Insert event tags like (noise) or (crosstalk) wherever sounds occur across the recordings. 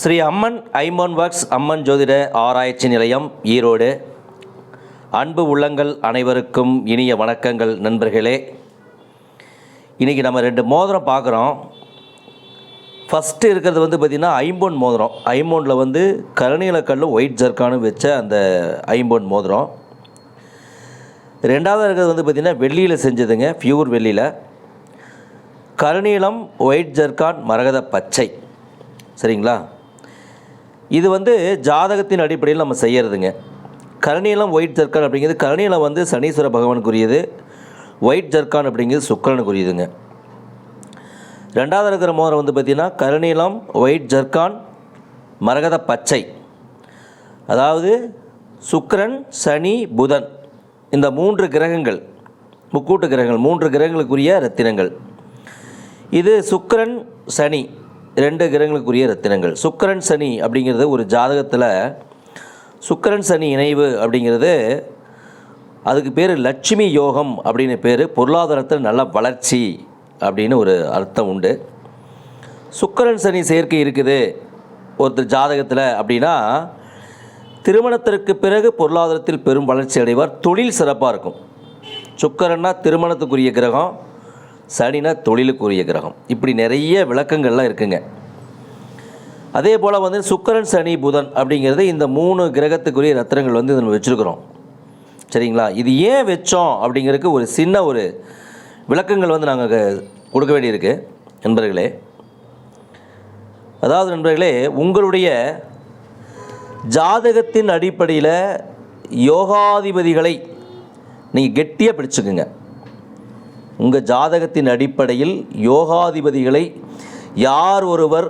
ஸ்ரீ அம்மன் ஐமோன் works அம்மன் ஜோதிட ஆராய்ச்சி நிலையம் ஈரோடு. அன்பு உள்ளங்கள் அனைவருக்கும் இனிய வணக்கங்கள் நண்பர்களே. இன்றைக்கி நம்ம ரெண்டு மோதிரம் பார்க்குறோம். ஃபஸ்ட்டு இருக்கிறது வந்து பார்த்திங்கன்னா ஐம்பொன் மோதிரம். ஐம்பொனில் வந்து கருநீலக்கல்லும் ஒயிட் ஜர்க்கானும் வச்ச அந்த ஐம்பொன் மோதிரம். ரெண்டாவது இருக்கிறது வந்து பார்த்திங்கன்னா வெள்ளியில் செஞ்சதுங்க பியூர் வெள்ளியில். கருநீலம் ஒயிட் ஜர்கான் மரகத பச்சை. சரிங்களா? இது வந்து ஜாதகத்தின் அடிப்படையில் நம்ம செய்கிறதுங்க கருநீலம் ஒயிட் ஜர்கான் அப்படிங்கிறது கருநீலம் வந்து சனீஸ்வர பகவானுக்குரியது ஒயிட் ஜர்கான் அப்படிங்கிறது சுக்கரனுக்குரியதுங்க. ரெண்டாவது இருக்கிற மோதிரம் வந்து பார்த்திங்கன்னா கருநீலம் ஒயிட் ஜர்கான் மரகத பச்சை. அதாவது சுக்கரன் சனி புதன். இந்த மூன்று கிரகங்கள் முக்கூட்டு கிரகங்கள் மூன்று கிரகங்களுக்குரிய ரத்தினங்கள். இது சுக்கரன் சனி. ரெண்டு கிரகங்களுக்குரிய ரத்தினங்கள். சுக்கரன் சனி அப்படிங்கிறது ஒரு ஜாதகத்தில் சுக்கரன் சனி இணைவு அப்படிங்கிறது அதுக்கு பேர் லட்சுமி யோகம் அப்படின்னு பேர். பொருளாதாரத்தில் நல்ல வளர்ச்சி அப்படின்னு ஒரு அர்த்தம் உண்டு. சுக்கரன் சனி சேர்க்கை இருக்குது ஒருத்தர் ஜாதகத்தில் அப்படின்னா திருமணத்திற்கு பிறகு பொருளாதாரத்தில் பெரும் வளர்ச்சி அடைவார். தொழில் சிறப்பாக இருக்கும். சுக்கரன்னா திருமணத்துக்குரிய கிரகம். சனினா தொழிலுக்குரிய கிரகம். இப்படி நிறைய விளக்கங்கள்லாம் இருக்குங்க. அதே போல் வந்து சுக்கரன் சனி புதன் அப்படிங்கிறது இந்த மூணு கிரகத்துக்குரிய ரத்தினங்கள் வந்து நம்ம வச்சுருக்குறோம். சரிங்களா? இது ஏன் வச்சோம் அப்படிங்கிறதுக்கு ஒரு சின்ன ஒரு விளக்கங்கள் வந்து நாங்கள் கொடுக்க வேண்டியிருக்கு. நண்பர்களே அதாவது நண்பர்களே உங்களுடைய ஜாதகத்தின் அடிப்படையில் யோகாதிபதிகளை நீங்கள் கெட்டியாக பிடிச்சுக்குங்க. உங்கள் ஜாதகத்தின் அடிப்படையில் யோகாதிபதிகளை யார் ஒருவர்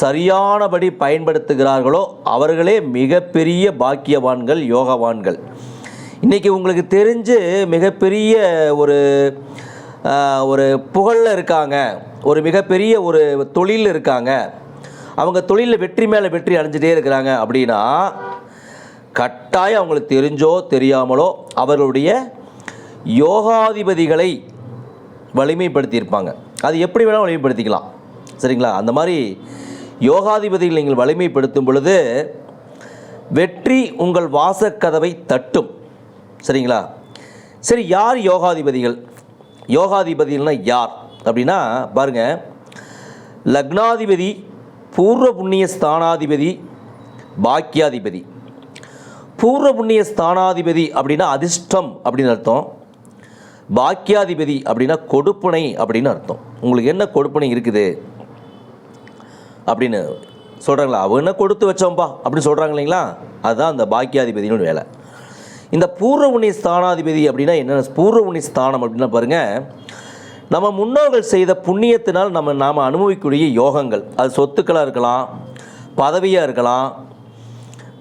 சரியானபடி பயன்படுத்துகிறார்களோ அவர்களே மிகப்பெரிய பாக்கியவான்கள் யோகவான்கள். இன்றைக்கி உங்களுக்கு தெரிஞ்சு மிகப்பெரிய ஒரு ஒரு புகழில் இருக்காங்க. ஒரு மிகப்பெரிய ஒரு தொழிலில் இருக்காங்க. அவங்க தொழிலில் வெற்றி மேலே வெற்றி அடைஞ்சிட்டே இருக்கிறாங்க அப்படின்னா கட்டாயம் அவங்களுக்கு தெரிஞ்சோ தெரியாமலோ அவர்களுடைய யோகாதிபதிகளை வலிமைப்படுத்தியிருப்பாங்க. அது எப்படி வேணால் வலிமைப்படுத்திக்கலாம். சரிங்களா? அந்த மாதிரி யோகாதிபதிகள் நீங்கள் வலிமைப்படுத்தும் பொழுது வெற்றி உங்கள் வாசக்கதவை தட்டும். சரிங்களா? சரி யார் யோகாதிபதிகள்? யோகாதிபதிகள்னா யார்? அப்படின்னா பாருங்கள் லக்னாதிபதி பூர்வ புண்ணிய ஸ்தானாதிபதி பாக்கியாதிபதி. பூர்வ புண்ணிய ஸ்தானாதிபதி அப்படின்னா அதிர்ஷ்டம் அப்படின்னு அர்த்தம். பாக்கியாதிபதி அப்படின்னா கொடுப்பனை அப்படின்னு அர்த்தம். உங்களுக்கு என்ன கொடுப்பனை இருக்குது? அப்படின்னு சொல்கிறாங்களா அவன கொடுத்து வச்சோம்பா? அப்படின்னு சொல்கிறாங்க இல்லைங்களா? அதுதான் அந்த பாக்கியாதிபதினோட வேலை. இந்த பூர்வ ஸ்தானாதிபதி அப்படின்னா என்ன பூர்வ ஸ்தானம் அப்படின்னா பாருங்கள் நம்ம முன்னோர்கள் செய்த புண்ணியத்தினால் நம்ம நாம் அனுபவிக்கக்கூடிய யோகங்கள். அது சொத்துக்களாக இருக்கலாம் பதவியாக இருக்கலாம்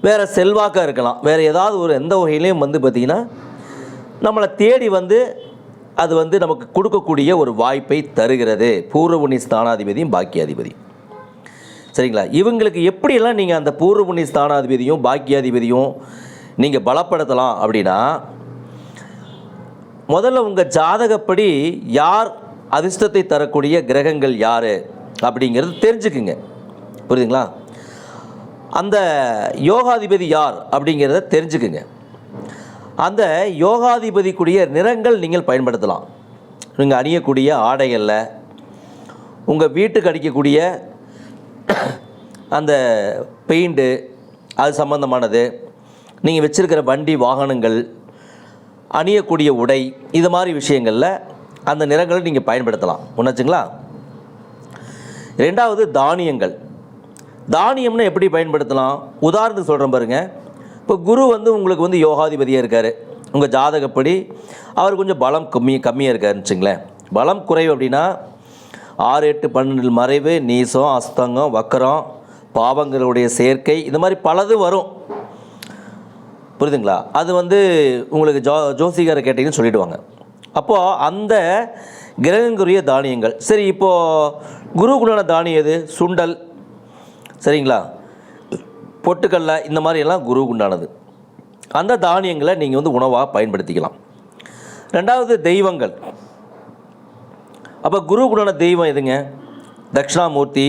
வேறு செல்வாக்காக இருக்கலாம். வேறு ஏதாவது ஒரு எந்த வகையிலையும் வந்து பார்த்திங்கன்னா நம்மளை தேடி வந்து அது வந்து நமக்கு கொடுக்கக்கூடிய ஒரு வாய்ப்பை தருகிறது. பூர்வபுணி ஸ்தானாதிபதியும் பாக்கியாதிபதி. சரிங்களா? இவங்களுக்கு எப்படியெல்லாம் நீங்கள் அந்த பூர்வபுணி ஸ்தானாதிபதியும் பாக்கியாதிபதியும் நீங்கள் பலப்படுத்தலாம் அப்படின்னா முதல்ல உங்கள் ஜாதகப்படி யார் அதிர்ஷ்டத்தை தரக்கூடிய கிரகங்கள் யார் அப்படிங்கிறது தெரிஞ்சுக்குங்க. புரியுதுங்களா? அந்த யோகாதிபதி யார் அப்படிங்கிறத தெரிஞ்சுக்குங்க. அந்த யோகாதிபதிக்குரிய நிறங்கள் நீங்கள் பயன்படுத்தலாம். நீங்கள் அணியக்கூடிய ஆடைகளில் உங்கள் வீட்டுக்கு அடிக்கக்கூடிய அந்த பெயிண்ட்டு அது சம்மந்தமானது நீங்கள் வச்சுருக்கிற வண்டி வாகனங்கள் அணியக்கூடிய உடை இது மாதிரி விஷயங்களில் அந்த நிறங்களை நீங்கள் பயன்படுத்தலாம். ஒன்றாச்சுங்களா ரெண்டாவது தானியங்கள். தானியம்னா எப்படி பயன்படுத்தலாம்? உதாரணத்துக்கு சொல்கிறேன் பாருங்கள் இப்போ குரு வந்து உங்களுக்கு வந்து யோகாதிபதியாக இருக்கார். உங்கள் ஜாதகப்படி அவர் கொஞ்சம் பலம் கம்மி கம்மியாக இருக்காருன்னு வச்சுங்களேன். பலம் குறைவு அப்படின்னா ஆறு எட்டு பன்னெண்டு மறைவு நீசம் அஸ்தங்கம் வக்கரம் பாவங்களுடைய சேர்க்கை இது மாதிரி பலது வரும். புரியுதுங்களா? அது வந்து உங்களுக்கு ஜோ ஜோசிகாரை கேட்டிங்கன்னு சொல்லிவிடுவாங்க அப்போது அந்த கிரகங்குரிய தானியங்கள் சரி இப்போது குருக்குள்ளான தானியம் எது? சுண்டல். சரிங்களா? பொட்டுக்கடலை இந்த மாதிரி எல்லாம் குருவுக்கு உண்டானது அந்த தானியங்களை நீங்கள் வந்து உணவாக பயன்படுத்திக்கலாம். ரெண்டாவது தெய்வங்கள். அப்போ குருவுக்குண்டான தெய்வம் எதுங்க? தட்சிணாமூர்த்தி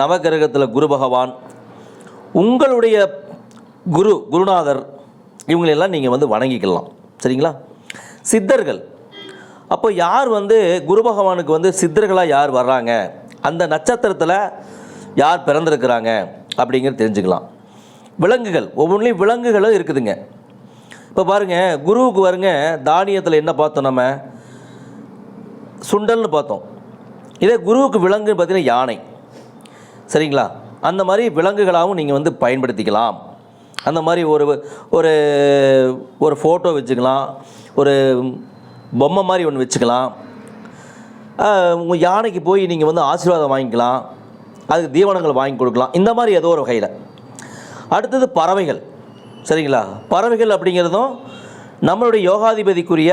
நவகிரகத்தில் குரு பகவான் உங்களுடைய குரு குருநாதர் இவங்களெல்லாம் நீங்கள் வந்து வணங்கிக்கலாம். சரிங்களா? சித்தர்கள். அப்போ யார் வந்து குரு பகவானுக்கு வந்து சித்தர்களாக யார் வர்றாங்க? அந்த நட்சத்திரத்தில் யார் பிறந்திருக்கிறாங்க? அப்படிங்கிறது தெரிஞ்சுக்கலாம். விலங்குகள் ஒவ்வொன்றிலையும் விலங்குகளும் இருக்குதுங்க. இப்போ பாருங்கள் குருவுக்கு வருங்க தானியத்தில் என்ன பார்த்தோம் நம்ம? சுண்டல்னு பார்த்தோம். இதே குருவுக்கு விலங்குன்னு பார்த்தீங்கன்னா யானை. சரிங்களா? அந்த மாதிரி விலங்குகளாகவும் நீங்கள் வந்து பயன்படுத்திக்கலாம். அந்த மாதிரி ஒரு ஒரு ஒரு ஃபோட்டோ வச்சுக்கலாம். ஒரு பொம்மை மாதிரி ஒன்று வச்சுக்கலாம். உங்கள் யானைக்கு போய் நீங்கள் வந்து ஆசீர்வாதம் வாங்கிக்கலாம். அதுக்கு தீவனங்கள் வாங்கி கொடுக்கலாம். இந்த மாதிரி ஏதோ ஒரு வகையில். அடுத்தது பறவைகள். சரிங்களா? பறவைகள் அப்படிங்கிறதும் நம்மளுடைய யோகாதிபதிக்குரிய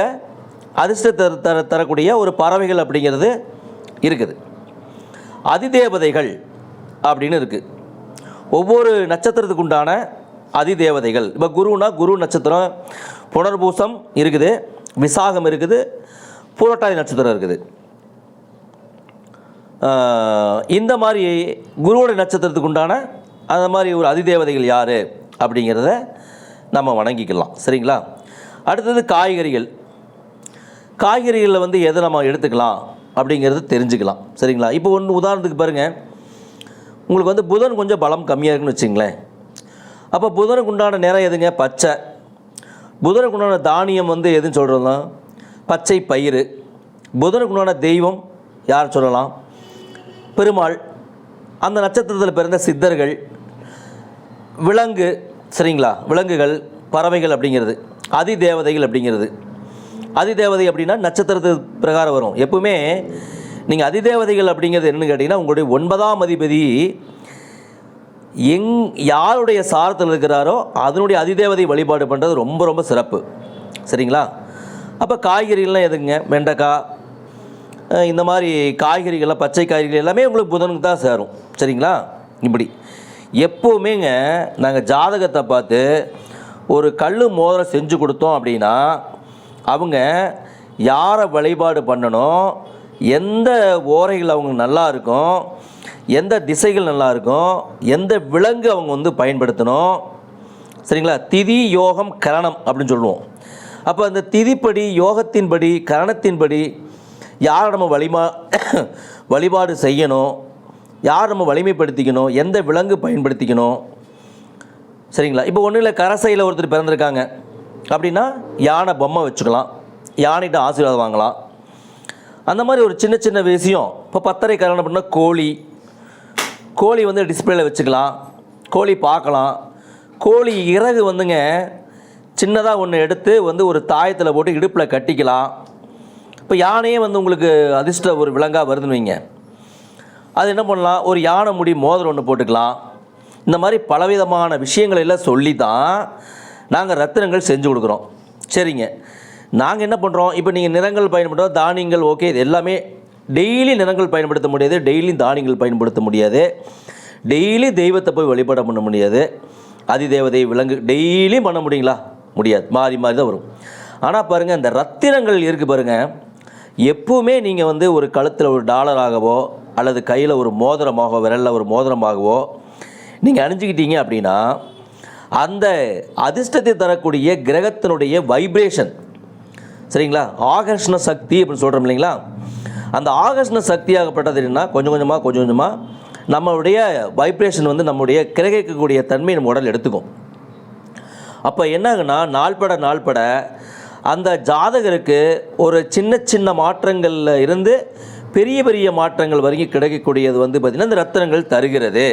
அதிர்ஷ்ட தர தர தரக்கூடிய ஒரு பறவைகள் அப்படிங்கிறது இருக்குது. அதிதேவதைகள் அப்படின்னு இருக்குது ஒவ்வொரு நட்சத்திரத்துக்கு உண்டான அதிதேவதைகள். இப்போ குருனா குரு நட்சத்திரம் புனர்பூசம் இருக்குது விசாகம் இருக்குது பூரட்டாதி நட்சத்திரம் இருக்குது. இந்த மாதிரி குருவோட நட்சத்திரத்துக்கு உண்டான அந்த மாதிரி ஒரு அதிதேவதைகள் யார் அப்படிங்கிறத நம்ம வணங்கிக்கலாம். சரிங்களா? அடுத்தது காய்கறிகள். காய்கறிகளில் வந்து எதை நம்ம எடுத்துக்கலாம் அப்படிங்கிறது தெரிஞ்சுக்கலாம். சரிங்களா? இப்போ ஒன்று உதாரணத்துக்கு பாருங்கள் உங்களுக்கு வந்து புதன் கொஞ்சம் பலம் கம்மியாக இருக்குன்னு வச்சுங்களேன். அப்போ புதனுக்கு உண்டான நிறம் எதுங்க? பச்சை. புதனுக்கு உண்டான தானியம் வந்து எதுன்னு சொல்கிறோம்னா பச்சை பயிறு. புதனுக்கு உண்டான தெய்வம் யார் சொல்லலாம்? பெருமாள் அந்த நட்சத்திரத்தில் பிறந்த சித்தர்கள் விலங்கு சரிங்களா? விலங்குகள் பறவைகள் அப்படிங்கிறது அதிதேவதைகள் அப்படிங்கிறது. அதிதேவதை அப்படின்னா நட்சத்திரத்து பிரகாரம் வரும். எப்பவுமே நீங்கள் அதிதேவதைகள் அப்படிங்கிறது என்னன்னு கேட்டிங்கன்னா உங்களுடைய ஒன்பதாம் அதிபதி எங் யாருடைய சாரத்தில் இருக்கிறாரோ அதனுடைய அதிதேவதை வழிபாடு பண்ணுறது ரொம்ப ரொம்ப சிறப்பு. சரிங்களா? அப்போ காய்கறிகள்லாம் எதுங்க வெண்டைக்காய் இந்த மாதிரி காய்கறிகள்லாம் பச்சை காய்கறிகள் எல்லாமே உங்களுக்கு புதனுக்கு தான் சேரும். சரிங்களா? இப்படி. எப்போவுமேங்க நாங்கள் ஜாதகத்தை பார்த்து ஒரு கல் மோதிரம் செஞ்சு கொடுத்தோம் அப்படின்னா அவங்க யாரை வழிபாடு பண்ணணும் எந்த ஓரைகள் அவங்க நல்லா இருக்கும் எந்த திசைகள் நல்லா இருக்கும் எந்த விலங்கு அவங்க வந்து பயன்படுத்தணும். சரிங்களா? திதி யோகம் கரணம் அப்படின்னு சொல்லுவோம். அப்போ அந்த திதிப்படி யோகத்தின்படி கரணத்தின்படி யார் நம்ம வழிமா வழிபாடு செய்யணும்? யார் நம்ம வலிமைப்படுத்திக்கணும்? எந்த விலங்கு பயன்படுத்திக்கணும்? சரிங்களா? இப்போ ஒன்றும் இல்லை கரசையில் ஒருத்தர் பிறந்திருக்காங்க. அப்படின்னா யானை பொம்மை வச்சுக்கலாம். யானைகிட்ட ஆசீர்வாதம் வாங்கலாம். அந்த மாதிரி ஒரு சின்ன சின்ன விஷயம். இப்போ பத்தரை கல்யாணம் அப்படின்னா கோழி. கோழி வந்து டிஸ்பிளேல வச்சுக்கலாம். கோழி பார்க்கலாம். கோழி இறகு வந்துங்க சின்னதாக ஒன்று எடுத்து வந்து ஒரு தாயத்தில் போட்டு இடுப்பில் கட்டிக்கலாம். இப்போ யானையே வந்து உங்களுக்கு அதிர்ஷ்ட ஒரு விலங்காக வருதுன்னு வைங்க. அது என்ன பண்ணலாம்? ஒரு யானை முடி மோதிரம் ஒன்று போட்டுக்கலாம். இந்த மாதிரி பலவிதமான விஷயங்களை எல்லாம் சொல்லி தான் நாங்கள் ரத்தினங்கள் செஞ்சு கொடுக்குறோம். சரிங்க. நாங்கள் என்ன பண்ணுறோம் இப்போ நீங்கள் நிறங்கள் பயன்படுறோம் தானியங்கள் ஓகே இது எல்லாமே டெய்லி நிறங்கள் பயன்படுத்த முடியாது. டெய்லி தானியங்கள் பயன்படுத்த முடியாது. டெய்லி தெய்வத்தை போய் வழிபாடு பண்ண முடியாது. அதிதேவதை விலங்கு டெய்லியும் பண்ண முடியுங்களா? முடியாது. மாறி மாறி தான் வரும். ஆனால் பாருங்கள் இந்த ரத்தினங்கள் இருக்குது பாருங்கள் எப்பவுமே நீங்கள் வந்து ஒரு கழுத்தில் ஒரு டாலராகவோ அல்லது கையில் ஒரு மோதிரமாகவோ விரலில் ஒரு மோதிரமாகவோ நீங்கள் அணிஞ்சிக்கிட்டீங்க அப்படின்னா அந்த அதிர்ஷ்டத்தை தரக்கூடிய கிரகத்தினுடைய வைப்ரேஷன் சரிங்களா? ஆகர்ஷண சக்தி அப்படின்னு சொல்கிறோம் இல்லைங்களா? அந்த ஆகர்ஷண சக்தியாகப்பட்டது என்னன்னா கொஞ்சம் கொஞ்சமாக கொஞ்சம் கொஞ்சமாக நம்மளுடைய வைப்ரேஷன் வந்து நம்முடைய கிரகிக்கக்கூடிய தன்மை நம்ம உடல் எடுத்துக்கும். அப்போ என்னாகுன்னா நாள்பட நாள்பட அந்த ஜாதகருக்கு ஒரு சின்ன சின்ன மாற்றங்களில் இருந்து பெரிய பெரிய மாற்றங்கள் வரைக்கும் கிடைக்கக்கூடியது வந்து பார்த்திங்கன்னா இந்த ரத்தினங்கள் தருகிறது.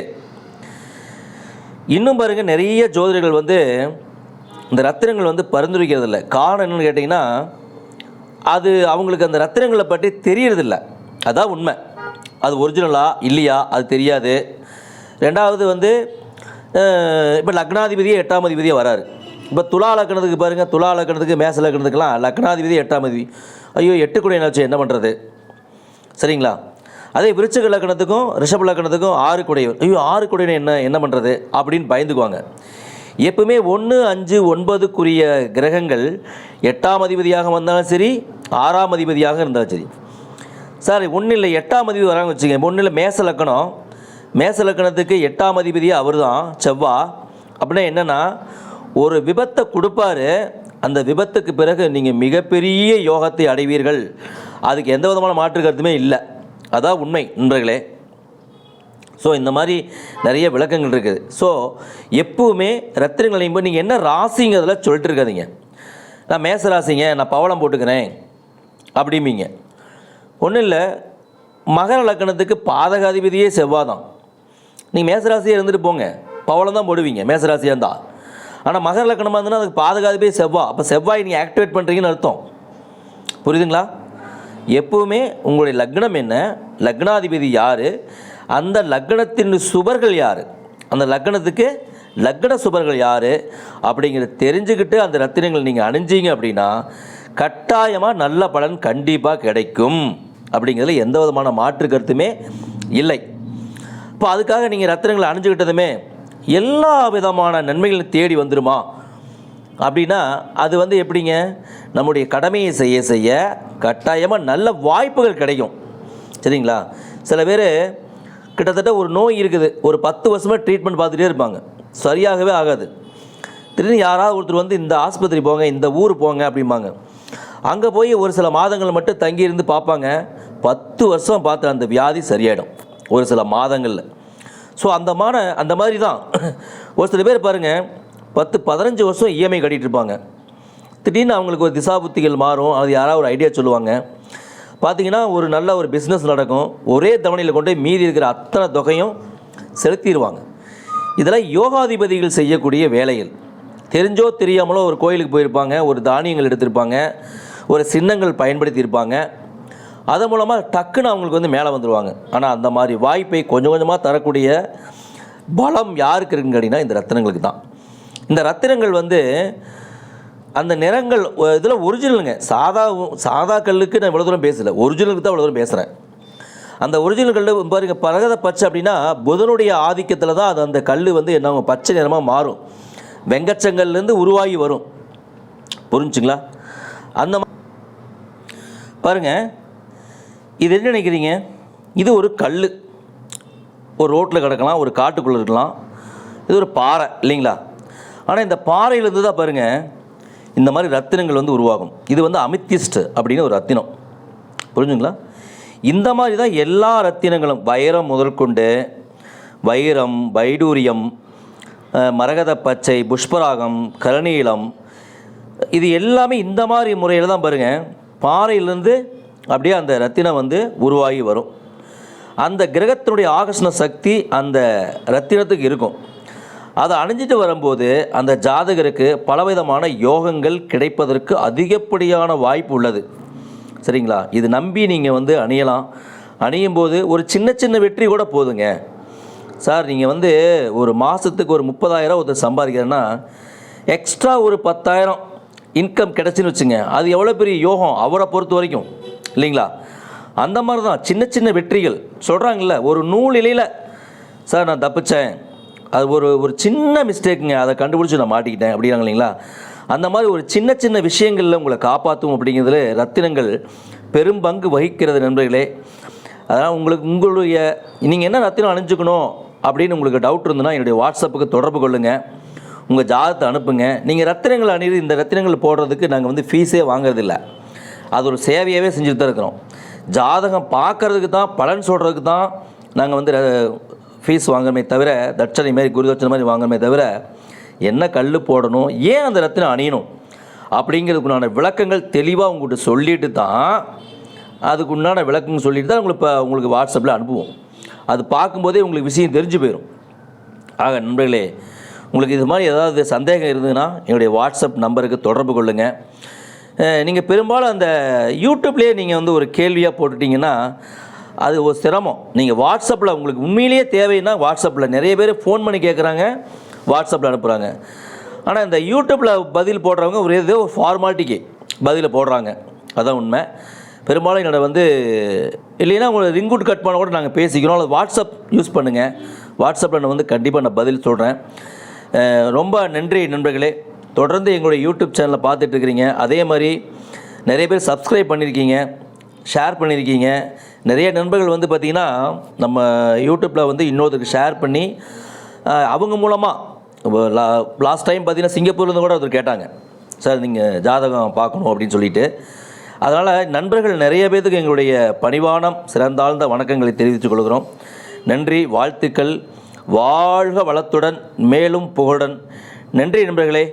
இன்னும் பாருங்கள் நிறைய ஜோதிடர்கள் வந்து இந்த ரத்தினங்கள் வந்து பரிந்துரைக்கிறது இல்லை காரணம் என்னென்னு கேட்டிங்கன்னா அது அவங்களுக்கு அந்த ரத்தினங்களை பற்றி தெரியறதில்ல. அதான் உண்மை. அது ஒரிஜினலா இல்லையா? அது தெரியாது. ரெண்டாவது வந்து இப்போ லக்னாதிபதியே எட்டாம் அதிபதியே வராரு. இப்போ துலா லக்னத்துக்கு பாருங்கள் துலா லக்னத்துக்கு மேச லக்னத்துக்குலாம் லக்னாதிபதி எட்டாம் அதிபதி. ஐயோ எட்டு கூட என்ன என்ன பண்ணுறது சரிங்களா? அதே விருச்சக லக்கணத்துக்கும் ரிஷப லக்கணத்துக்கும் ஆறு குடையவர் ஐயோ ஆறு குடையவர் என்ன என்ன பண்ணுறது அப்படின்னு பயந்துக்குவாங்க. எப்பவுமே ஒன்று அஞ்சு ஒன்பதுக்குரிய கிரகங்கள் எட்டாம் அதிபதியாக வந்தாலும் சரி ஆறாம் அதிபதியாக இருந்தாலும் சரி. சார் ஒன்றும் இல்லை எட்டாம் அதிபதி வராங்க வச்சுங்க ஒன்றும் இல்லை மேச லக்கணம் மேச லக்கணத்துக்கு எட்டாம் அதிபதியே அவர் தான் செவ்வா. அப்படின்னா என்னென்னா ஒரு விபத்தை கொடுப்பாரு. அந்த விபத்துக்கு பிறகு நீங்கள் மிகப்பெரிய யோகத்தை அடைவீர்கள். அதுக்கு எந்த விதமான மாற்று கருத்துமே இல்லை. அதான் உண்மை நண்பர்களே. ஸோ இந்த மாதிரி நிறைய விளக்கங்கள் இருக்குது. ஸோ எப்பவுமே ரத்தினங்களையும் போய் நீங்கள் என்ன ராசிங்கிறதுல சொல்லிட்டு இருக்காதீங்க. நான் மேச ராசிங்க நான் பவளம் போட்டுக்கிறேன் அப்படிம்பீங்க. ஒன்றும் இல்லை மகர லக்கணத்துக்கு பாதகாதிபதியே செவ்வாதான். நீங்கள் மேசராசியாக இருந்துட்டு போங்க. பவளம் தான் போடுவீங்க மேசராசியாக இருந்தால் ஆனால் மகர லக்கணமாக இருந்ததுன்னா அதுக்கு பாதுகாப்பே செவ்வாய் அப்போ செவ்வாய் நீங்கள் ஆக்டிவேட் பண்ணுறீங்கன்னு அர்த்தம். புரியுதுங்களா? எப்போவுமே உங்களுடைய லக்னம் என்ன? லக்னாதிபதி யார்? அந்த லக்னத்தின் சுபர்கள் யார்? அந்த லக்னத்துக்கு லக்ன சுபர்கள் யார்? அப்படிங்கிறத தெரிஞ்சுக்கிட்டு அந்த ரத்தினங்கள் நீங்கள் அணிஞ்சீங்க அப்படின்னா கட்டாயமாக நல்ல பலன் கண்டிப்பாக கிடைக்கும். அப்படிங்கிறதுல எந்த விதமான மாற்று கருத்துமே இல்லை. இப்போ அதுக்காக நீங்கள் ரத்தினங்களை அணிஞ்சுக்கிட்டதுமே எல்லா விதமான நன்மைகளை தேடி வந்துருமா? அப்படின்னா அது வந்து எப்படிங்க? நம்முடைய கடமையை செய்ய செய்ய கட்டாயமாக நல்ல வாய்ப்புகள் கிடைக்கும். சரிங்களா? சில பேர் கிட்டத்தட்ட ஒரு நோய் இருக்குது. ஒரு பத்து வருஷமாக ட்ரீட்மெண்ட் பார்த்துட்டே இருப்பாங்க. சரியாகவே ஆகாது. திடீர்னு யாராவது ஒருத்தர் வந்து இந்த ஆஸ்பத்திரி போங்க இந்த ஊர் போங்க அப்படிம்பாங்க. அங்கே போய் ஒரு சில மாதங்கள் மட்டும் தங்கி இருந்து பார்ப்பாங்க. பத்து வருஷம் பார்த்த அந்த வியாதி சரியாயிடும். ஒரு சில மாதங்களில். ஸோ அந்த மான அந்த மாதிரி தான் (coughs) ஒரு சில பேர் பாருங்கள் பத்து பதினஞ்சு வருஷம் இஎம்ஐ கட்டிகிட்டு இருப்பாங்க. திடீர்னு அவங்களுக்கு ஒரு திசாபுத்திகள் மாறும். அது யாராவது ஒரு ஐடியா சொல்லுவாங்க. பார்த்தீங்கன்னா ஒரு நல்ல ஒரு பிஸ்னஸ் நடக்கும். ஒரே தவணையில் கொண்டு மீறி மீதி இருக்கிற அத்தனை தொகையும் செலுத்திடுவாங்க. இதெல்லாம் யோகாதிபதிகள் செய்யக்கூடிய வேலைகள். தெரிஞ்சோ தெரியாமலோ ஒரு கோயிலுக்கு போயிருப்பாங்க. ஒரு தானியங்கள் எடுத்திருப்பாங்க. ஒரு சின்னங்கள் பயன்படுத்தியிருப்பாங்க. அதன் மூலமாக டக்குன்னு அவங்களுக்கு வந்து மேலே வந்துடுவாங்க ஆனால் அந்த மாதிரி வாய்ப்பை கொஞ்சம் கொஞ்சமாக தரக்கூடிய பலம் யாருக்கு இருக்குன்னு கேட்டிங்கன்னா இந்த ரத்தினங்களுக்கு தான். இந்த ரத்தினங்கள் வந்து அந்த நிறங்கள் இதில் ஒரிஜினலுங்க சாதா சாதா கல்லுக்கு நான் இவ்வளோ தூரம் பேசலை. ஒரிஜினலுக்கு தான் இவ்வளோ தூரம் பேசுகிறேன் அந்த ஒரிஜினல் கல் பாருங்க பரகத பச்சை அப்படின்னா புதனுடைய ஆதிக்கத்தில் தான் அது அந்த கல் வந்து என்ன பச்சை நிறமாக மாறும். வெங்கச்சங்கல்லேருந்து உருவாகி வரும். புரிஞ்சுங்களா? அந்த பாருங்கள் பாருங்க இது என்ன நினைக்கிறீங்க? இது ஒரு கல் ஒரு ரோட்டில் கிடக்கலாம் ஒரு காட்டுக்குள்ளே இருக்கலாம். இது ஒரு பாறை இல்லைங்களா? ஆனால் இந்த பாறையிலேருந்து தான் பாருங்கள் இந்த மாதிரி ரத்தினங்கள் வந்து உருவாகும். இது வந்து அமித்திஸ்ட் அப்படின்னு ஒரு ரத்தினம். புரிஞ்சுங்களா? இந்த மாதிரி தான் எல்லா ரத்தினங்களும். வைரம் முதற்கொண்டு வைரம் வைடூரியம் மரகத பச்சை புஷ்பராகம் கரணீளம் இது எல்லாமே இந்த மாதிரி முறையில் தான் பாருங்கள் பாறையிலேருந்து அப்படியே அந்த ரத்தினம் வந்து உருவாகி வரும். அந்த கிரகத்தினுடைய ஆகர்ஷண சக்தி அந்த ரத்தினத்துக்கு இருக்கும். அதை அணிஞ்சிட்டு வரும்போது அந்த ஜாதகருக்கு பலவிதமான யோகங்கள் கிடைப்பதற்கு அதிகப்படியான வாய்ப்பு உள்ளது. சரிங்களா? இது நம்பி நீங்கள் வந்து அணியலாம். அணியும் போது ஒரு சின்ன சின்ன வெற்றி கூட போதுங்க. சார் நீங்கள் வந்து ஒரு மாதத்துக்கு ஒரு முப்பதாயிரம் ஒருத்தர் சம்பாதிக்கிறேன்னா எக்ஸ்ட்ரா ஒரு பத்தாயிரம் இன்கம் கிடச்சின்னு வச்சுங்க. அது எவ்வளோ பெரிய யோகம் அவரை பொறுத்த வரைக்கும். இல்லைங்களா? அந்த மாதிரி தான் சின்ன சின்ன வெற்றிகள். சொல்கிறாங்கல்ல ஒரு நூல் இலையில் சார் நான் தப்பிச்சேன். அது ஒரு ஒரு சின்ன மிஸ்டேக்குங்க அதை கண்டுபிடிச்சி நான் மாட்டிக்கிட்டேன். அப்படிங்கிறாங்க இல்லைங்களா? அந்த மாதிரி ஒரு சின்ன சின்ன விஷயங்களில் உங்களை காப்பாற்றும் அப்படிங்கிறதுல ரத்தினங்கள் பெரும் பங்கு வகிக்கிறது நண்பர்களே. அதனால் உங்களுக்கு உங்களுடைய நீங்கள் என்ன ரத்தினம் அணிஞ்சுக்கணும்? அப்படின்னு உங்களுக்கு டவுட் இருந்ததுன்னா என்னுடைய வாட்ஸ்அப்புக்கு தொடர்பு கொள்ளுங்கள் உங்கள் ஜாதகத்தை அனுப்புங்க. நீங்கள் ரத்தினங்கள் அணி இந்த ரத்தினங்கள் போடுறதுக்கு நாங்கள் வந்து ஃபீஸே வாங்குறதில்ல. அது ஒரு சேவையாகவே செஞ்சுட்டு தான் இருக்கிறோம். ஜாதகம் பார்க்கறதுக்கு தான் பலன் சொல்கிறதுக்கு தான் நாங்கள் வந்து ஃபீஸ் வாங்குறமே தவிர தட்சணை மாதிரி குரு தட்சணை மாதிரி வாங்குறமே தவிர என்ன கல் போடணும் ஏன் அந்த ரத்தினம் அணியணும் அப்படிங்கிறதுக்குண்டான விளக்கங்கள் தெளிவாக உங்கள்கிட்ட சொல்லிட்டு தான் அதுக்கு உண்டான விளக்கம் சொல்லிட்டு தான் உங்களுக்கு இப்போ உங்களுக்கு வாட்ஸ்அப்பில் அனுப்புவோம். அது பார்க்கும்போதே உங்களுக்கு விஷயம் தெரிஞ்சு போயிடும் ஆக நண்பர்களே உங்களுக்கு இது மாதிரி ஏதாவது சந்தேகம் இருந்ததுன்னா என்னுடைய வாட்ஸ்அப் நம்பருக்கு தொடர்பு கொள்ளுங்கள் நீங்கள் பெரும்பாலும் அந்த யூடியூப்லேயே நீங்கள் வந்து ஒரு கேள்வியாக போட்டுட்டிங்கன்னா அது ஒரு சிரமம். நீங்கள் வாட்ஸ்அப்பில் உங்களுக்கு உண்மையிலேயே தேவைன்னா வாட்ஸ்அப்பில் நிறைய பேர் ஃபோன் பண்ணி கேட்குறாங்க வாட்ஸ்அப்பில் அனுப்புகிறாங்க ஆனால் இந்த யூடியூப்பில் பதில் போடுறவங்க ஒரு ஏதோ ஒரு ஃபார்மாலிட்டிக்கு பதிலை போடுறாங்க. அதான் உண்மை. பெரும்பாலும் என்னோட வந்து இல்லைன்னா உங்களை ரிங்குட் கட் பண்ண கூட நாங்கள் பேசிக்கிறோம். அல்லது வாட்ஸ்அப் யூஸ் பண்ணுங்கள் வாட்ஸ்அப்பில் நான் வந்து கண்டிப்பாக நான் பதில் சொல்கிறேன் ரொம்ப நன்றி நண்பர்களே. தொடர்ந்து எங்களுடைய யூடியூப் சேனலை பார்த்துட்டு இருக்கிறீங்க அதே மாதிரி நிறைய பேர் சப்ஸ்கிரைப் பண்ணியிருக்கீங்க ஷேர் பண்ணியிருக்கீங்க. நிறைய நண்பர்கள் வந்து பார்த்திங்கன்னா நம்ம யூடியூப்பில் வந்து இன்னொருத்தருக்கு ஷேர் பண்ணி அவங்க மூலமாக லாஸ்ட் டைம் பார்த்தீங்கன்னா சிங்கப்பூர்லேருந்து கூட ஒருத்தர் கேட்டாங்க. சார் நீங்கள் ஜாதகம் பார்க்கணும் அப்படின்னு சொல்லிட்டு. அதனால் நண்பர்கள் நிறைய பேர்த்துக்கு எங்களுடைய பணிவானம் சிறந்தாழ்ந்த வணக்கங்களை தெரிவித்துக் கொள்கிறோம். நன்றி வாழ்த்துக்கள். வாழ்க வளத்துடன் மேலும் புகழுடன். நன்றி நண்பர்களே.